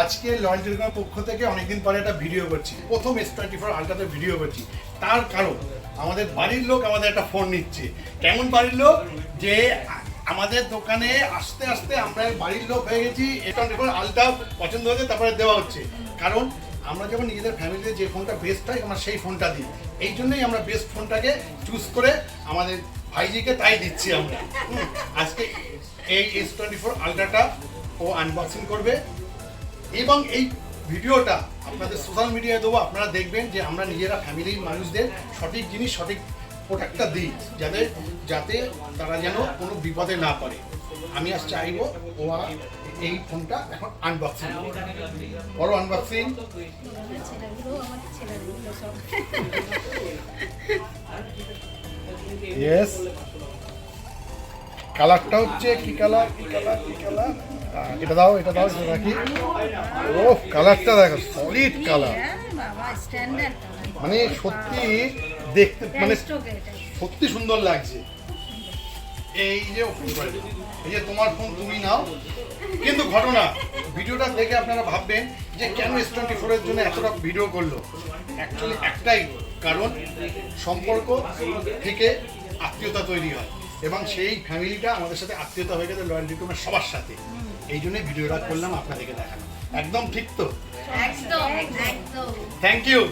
আজকে লঞ্চ টেলিকমের পক্ষ থেকে অনেকদিন পরে একটা ভিডিও করছি। প্রথম এস টোয়েন্টি ফোর আলট্রাতে ভিডিও করছি। তার কারণ, আমাদের বাড়ির লোক আমাদের একটা ফোন নিচ্ছে। কেমন বাড়ির লোক? যে আমাদের দোকানে আস্তে আস্তে আমরা বাড়ির লোক হয়ে গেছি এস টোয়েন্টি ফোর আলট্রা পছন্দ হয়েছে, তারপরে দেওয়া হচ্ছে। কারণ, আমরা যখন নিজেদের ফ্যামিলিতে যে ফোনটা বেস্ট হয়, আমরা সেই ফোনটা দিই। এই জন্যই আমরা বেস্ট ফোনটাকে চুজ করে আমাদের ভাইজিকে তাই দিচ্ছি আমরা। আজকে এই এস টোয়েন্টি ফোর আলট্রাটা ও আনবক্সিং করবে। এবং এই ভিডিওটা আপনাদের সোশ্যাল মিডিয়ায় দেবো। আপনারা দেখবেন যে আমরা নিজেরা ফ্যামিলির মানুষদের সঠিক জিনিস সঠিক প্রোডাক্টটা দিই যাতে যাতে তারা যেন কোনো বিপদে না পড়ে। আমি আজ চাইব ও এই ফোনটা এখন আনবক্সিং বড় আনবক্সিং ইয়েস কালারটা হচ্ছে কি কালার কি কালার কি কালার এটা দাও এটা দাও, এটা রাখি। ও, কালারটা দেখো সলিড কালার মানে সত্যি দেখতে মানে সত্যি সুন্দর লাগছে। এই যে। এই যে তোমার ফোন তুমি নাও। কিন্তু ঘটনা, ভিডিওটা দেখে আপনারা ভাববেন যে কেন এস টোয়েন্টি ফোরের জন্য এতটা ভিডিও করল। অ্যাকচুয়ালি একটাই, কারণ সম্পর্ক থেকে আত্মীয়তা তৈরি হয়। এবং সেই ফ্যামিলিটা আমাদের সাথে আত্মীয়তা হয়ে গেছে লয়াল রিকুমের সবার সাথে। এই জন্যই ভিডিওটা করলাম আপনাদেরকে দেখানো একদম ঠিক তো? একদম থ্যাংক ইউ